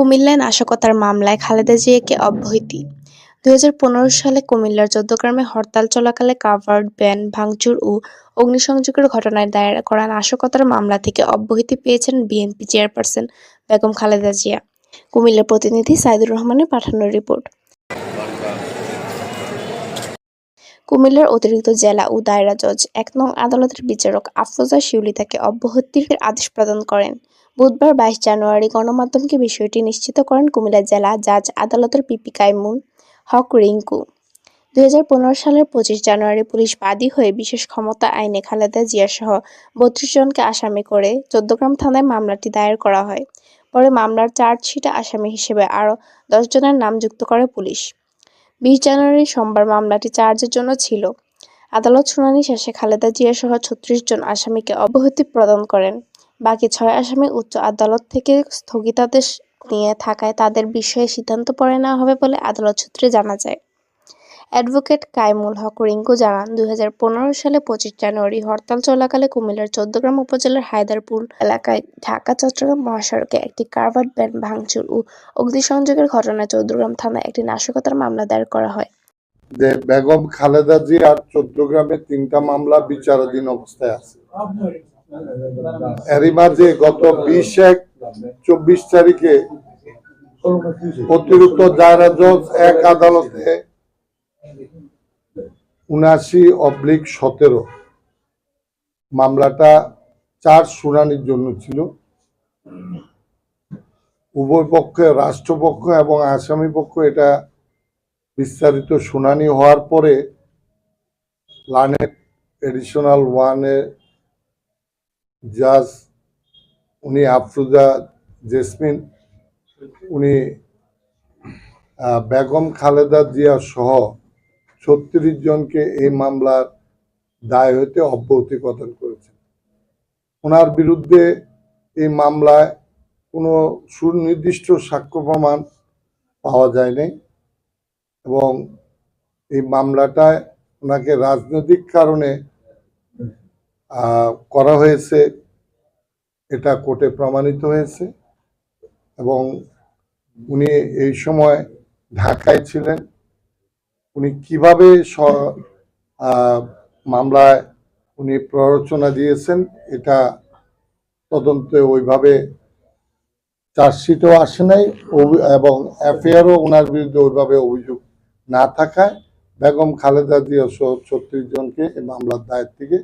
কুমিল্লায় নাশকতার মামলায় খালেদা জিয়াকে অব্যাহতি দুই হাজার পনেরো সালে কুমিল্লার চৌদ্দগ্রামে হরতাল চলাকালে কাভার্ড ভ্যান ভাঙচুর ও অগ্নিসংযোগের ঘটনায় দায়ের করা নাশকতার মামলা থেকে অব্যাহতি পেয়েছেন বিএনপি চেয়ারপারসন বেগম খালেদা জিয়া। কুমিল্লার প্রতিনিধি সাইদুর রহমানের পাঠানো রিপোর্ট। কুমিল্লার অতিরিক্ত জেলা ও দায়রা জজ, এক নং আদালতের বিচারক আফরোজা শিউলি তাকে অব্যাহতির আদেশ প্রদান করেন। বুধবার বাইশ জানুয়ারি গণমাধ্যমকে বিষয়টি নিশ্চিত করেন কুমিল্লা জেলা জাজ আদালতের পিপি কাইমুন হক রিঙ্কু। দুই হাজার পনেরো সালের পঁচিশ জানুয়ারি পুলিশ বাদী হয়ে বিশেষ ক্ষমতা আইনে খালেদা জিয়াসহ বত্রিশ জনকে আসামি করে চোদ্দগ্রাম থানায় মামলাটি দায়ের করা হয়। পরে মামলার চার্জশিটে আসামি হিসেবে আরও দশ জনের নাম যুক্ত করে পুলিশ। বিশ জানুয়ারি সোমবার মামলাটি চার্জের জন্য ছিল। আদালত শুনানি শেষে খালেদা জিয়াসহ ছত্রিশ জন আসামিকে অব্যাহতি প্রদান করেন। বাকি ছয় আসামি উচ্চ আদালত থেকে স্থগিতাদেশ নিয়ে থাকায় তাদের বিষয়ে সিদ্ধান্ত পরে নেওয়া হবে বলে আদালত সূত্রে জানা যায়। অ্যাডভোকেট কাইমুল হক রিঙ্কু জানান, দুই সালে পঁচিশ জানুয়ারি হরতাল চলাকালে কুমিল্লার চৌদ্দগ্রাম উপজেলার হায়দারপুর এলাকায় ঢাকা, চট্টগ্রাম মহাসড়কে একটি কারভার্ড ভ্যান ভাঙচুর ও অগ্নিসংযোগের ঘটনায় চৌদ্দগ্রাম থানায় একটি নাশকতার মামলা দায়ের করা হয়। যে বেগম খালেদা জি আর চট্টগ্রামে তিনটা মামলা বিচারাধীন অবস্থায় আছে। এরই মাঝে গত বিশ এক চব্বিশ তারিখে অতিরিক্ত দায়রা জজ এক আদালতে উনাশি অবলিক সতেরো মামলাটা চার শুনানির জন্য ছিল। উভয় পক্ষে, রাষ্ট্রপক্ষ এবং আসামি পক্ষ এটা বিস্তারিত শুনানি হওয়ার পরে লানেট এডিশনাল ওয়ানে জাজ, উনি আফরুজা জেসমিন, উনি বেগম খালেদা জিয়া সহ ছত্রিশ জনকে এই মামলার দায় হইতে অব্যাহতি প্রদান করেছেন। ওনার বিরুদ্ধে এই মামলায় কোনো সুনির্দিষ্ট সাক্ষ্য প্রমাণ পাওয়া যায় নাই এবং এই মামলাটায় ওনাকে রাজনৈতিক কারণে করা হয়েছে, এটা কোর্টে প্রমাণিত হয়েছে এবং উনি এই সময় ঢাকায় ছিলেন। উনি কীভাবে মামলায় উনি প্ররোচনা দিয়েছেন, এটা তদন্তে ওইভাবে চার্জশিটও আসে নাই এবং এফআইআরও ওনার বিরুদ্ধে ওইভাবে অভিযোগ না থাকায় বেগম খালেদা জিয়া সহ ছত্রিশ জনকে এই মামলার দায়ের থেকে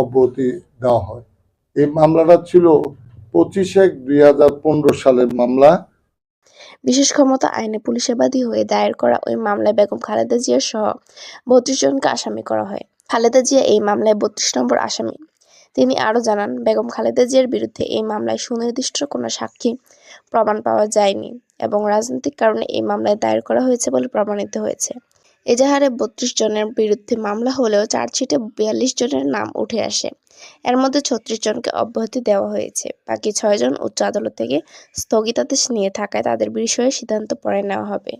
অব্যাহতি দেওয়া হয়। এই মামলাটা ছিল পঁচিশ এক দুই সালের মামলা। বিশেষ ক্ষমতা আইনে পুলিশের বাদী হয়ে দায়ের করা ওই মামলায় বেগম খালেদা জিয়া সহ বত্রিশ জনকে আসামি করা হয়। খালেদা জিয়া এই মামলায় বত্রিশ নম্বর আসামি। তিনি আরও জানান, বেগম খালেদা জিয়ার বিরুদ্ধে এই মামলায় সুনির্দিষ্ট কোনো সাক্ষী প্রমাণ পাওয়া যায়নি এবং রাজনৈতিক কারণে এই মামলায় দায়ের করা হয়েছে বলে প্রমাণিত হয়েছে। এজাহারে বত্রিশ জনের বিরুদ্ধে মামলা হলেও চার্জশিটে বিয়াল্লিশ জনের নাম উঠে আসে। এর মধ্যে ছত্রিশ জনকে অব্যাহতি দেওয়া হয়েছে। বাকি ছয়জন উচ্চ আদালত থেকে স্থগিতাদেশ নিয়ে থাকায় তাদের বিষয়ে সিদ্ধান্ত পরে নেওয়া হবে।